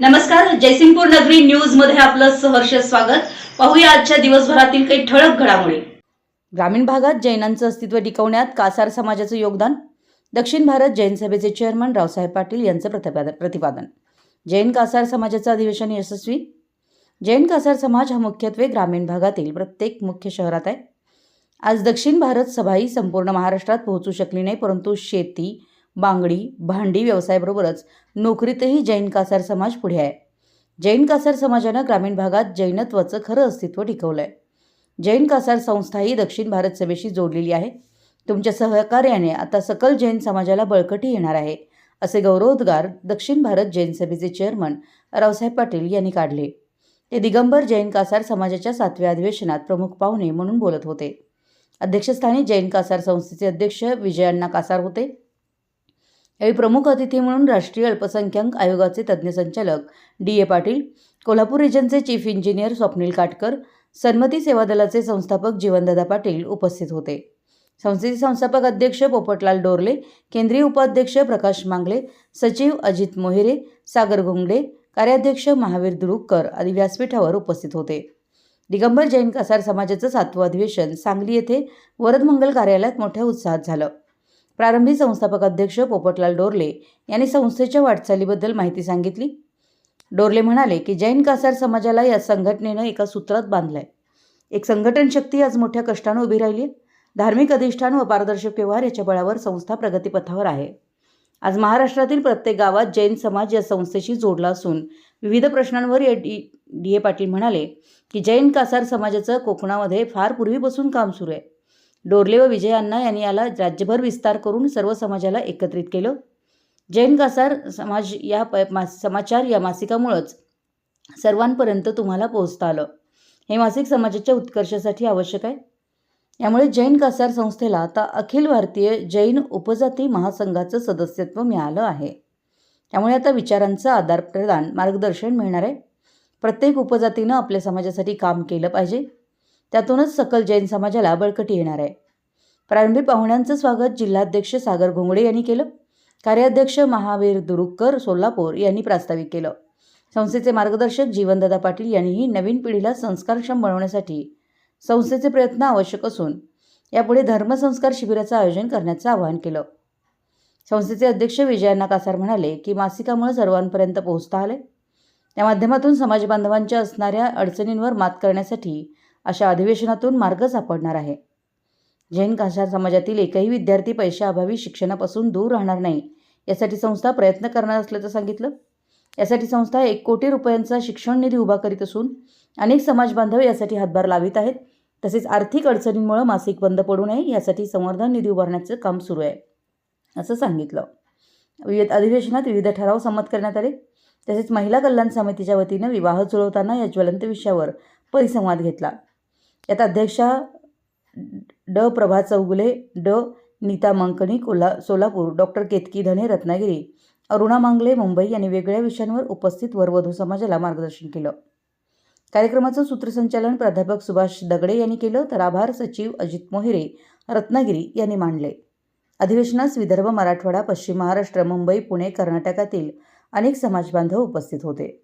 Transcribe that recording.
नमस्कार जयसिंगपूर नगरी न्यूजमध्ये आपलं सहर्ष स्वागत. पाहूया आजच्या दिवसभरातील काही ठळक घडामोडी. ग्रामीण भागात जैनांचं अस्तित्व टिकवण्यात कासार समाजाचं योगदान. दक्षिण भारत जैन सभेचे चेअरमन रावसाहेब पाटील यांचं प्रतिपादन. जैन कासार समाजाचं अधिवेशन यशस्वी. जैन कासार समाज हा मुख्यत्वे ग्रामीण भागातील प्रत्येक मुख्य शहरात आहे. आज दक्षिण भारत सभा ही संपूर्ण महाराष्ट्रात पोहोचू शकली नाही परंतु शेती बांगडी भांडी व्यवसायाबरोबरच नोकरीतही जैन कासार समाज पुढे आहे. जैन कासार समाजानं ग्रामीण भागात जैनत्वाचं खरं अस्तित्व टिकवलं आहे जैन कासार संस्था ही दक्षिण भारत सभेशी जोडलेली आहे. तुमच्या सहकार्याने आता सकल जैन समाजाला बळकटी येणार आहे असे गौरवोद्गार दक्षिण भारत जैन सभेचे चेअरमन रावसाहेब पाटील यांनी काढले. ते दिगंबर जैन कासार समाजाच्या सातव्या अधिवेशनात प्रमुख पाहुणे म्हणून बोलत होते. अध्यक्षस्थानी जैन कासार संस्थेचे अध्यक्ष विजयाण्णा कासार होते. यावेळी प्रमुख अतिथी म्हणून राष्ट्रीय अल्पसंख्याक आयोगाचे तज्ज्ञ संचालक डी ए पाटील कोल्हापूर रिजनचे चीफ इंजिनियर स्वप्नील काटकर सन्मती सेवा दलाचे संस्थापक जीवनदादा पाटील उपस्थित होते. संस्थेचे संस्थापक अध्यक्ष पोपटलाल डोरले केंद्रीय उपाध्यक्ष प्रकाश मांगले सचिव अजित मोहिरे सागर घोंगडे कार्याध्यक्ष महावीर दुरुककर आदी व्यासपीठावर उपस्थित होते. दिगंबर जैन कसार समाजाचं सातवं अधिवेशन सांगली येथे वरदमंगल कार्यालयात मोठ्या उत्साहात झालं. प्रारंभी संस्थापक अध्यक्ष पोपटलाल डोरले यांनी संस्थेच्या वाटचालीबद्दल माहिती सांगितली. डोरले म्हणाले की जैन कासार समाजाला या संघटनेनं एका सूत्रात बांधलंय. एक संघटन शक्ती आज मोठ्या कष्टानं उभी राहिली आहे. धार्मिक अधिष्ठान व पारदर्शक व्यवहार याच्या बळावर संस्था प्रगतीपथावर आहे. आज महाराष्ट्रातील प्रत्येक गावात जैन समाज या संस्थेशी जोडला असून विविध प्रश्नांवर या डी डी ए पाटील म्हणाले की जैन कासार समाजाचं कोकणामध्ये फार पूर्वीपासून काम सुरू आहे. डोरले व विजय अण्णा यांनी याला राज्यभर विस्तार करून सर्व समाजाला एकत्रित केलं. जैन कासार समाज या प समाचार या मासिकामुळंच सर्वांपर्यंत तुम्हाला पोहोचता आलं. हे मासिक समाजाच्या उत्कर्षासाठी आवश्यक आहे. यामुळे जैन कासार संस्थेला आता अखिल भारतीय जैन उपजाती महासंघाचं सदस्यत्व मिळालं आहे. त्यामुळे आता विचारांचं आदानप्रदान मार्गदर्शन मिळणार आहे. प्रत्येक उपजातीनं आपल्या समाजासाठी काम केलं पाहिजे. त्यातूनच सकल जैन समाजाला बळकटी येणार आहे. प्रारंभी पाहुण्यांचं स्वागत जिल्हाध्यक्ष सागर घोंगडे यांनी केलं. कार्याध्यक्ष महावीर दुरुक्कर सोलापूर यांनी प्रास्ताविक केलं. संस्थेचे मार्गदर्शक जीवनदादा पाटील यांनीही नवीन पिढीला संस्कारक्षम बनवण्यासाठी संस्थेचे प्रयत्न आवश्यक असून यापुढे धर्मसंस्कार शिबिराचं आयोजन करण्याचं आवाहन केलं. संस्थेचे अध्यक्ष विजयांना कासार म्हणाले की मासिकामुळे सर्वांपर्यंत पोहोचता आले. त्या माध्यमातून समाज बांधवांच्या असणाऱ्या अडचणींवर मात करण्यासाठी अशा अधिवेशनातून मार्ग सापडणार आहे. जैन कासार समाजातील एकही विद्यार्थी पैशाअभावी शिक्षणापासून दूर राहणार नाही यासाठी संस्था प्रयत्न करणार असल्याचं सांगितलं. यासाठी संस्था एक कोटी रुपयांचा शिक्षण निधी उभा करीत असून अनेक समाज बांधव यासाठी हातभार लावित आहेत. तसेच आर्थिक अडचणींमुळे मासिक बंद पडू नये यासाठी संवर्धन निधी उभारण्याचं काम सुरू आहे असं सांगितलं. विविध अधिवेशनात विविध ठराव संमत करण्यात आले. तसेच महिला कल्याण समितीच्या वतीनं विवाह जुळवताना या ज्वलंत विषयावर परिसंवाद घेतला. यात अध्यक्षा ड. प्रभा चौगुले ड. नीता मंकणी कोल्हा सोलापूर डॉक्टर केतकी धने रत्नागिरी अरुणा मांगले मुंबई यांनी वेगळ्या विषयांवर उपस्थित वरवधू समाजाला मार्गदर्शन केलं. कार्यक्रमाचं सूत्रसंचालन प्राध्यापक सुभाष दगडे यांनी केलं तर आभार सचिव अजित मोहिरे रत्नागिरी यांनी मांडले. अधिवेशनास विदर्भ मराठवाडा पश्चिम महाराष्ट्र मुंबई पुणे कर्नाटकातील अनेक समाजबांधव उपस्थित होते.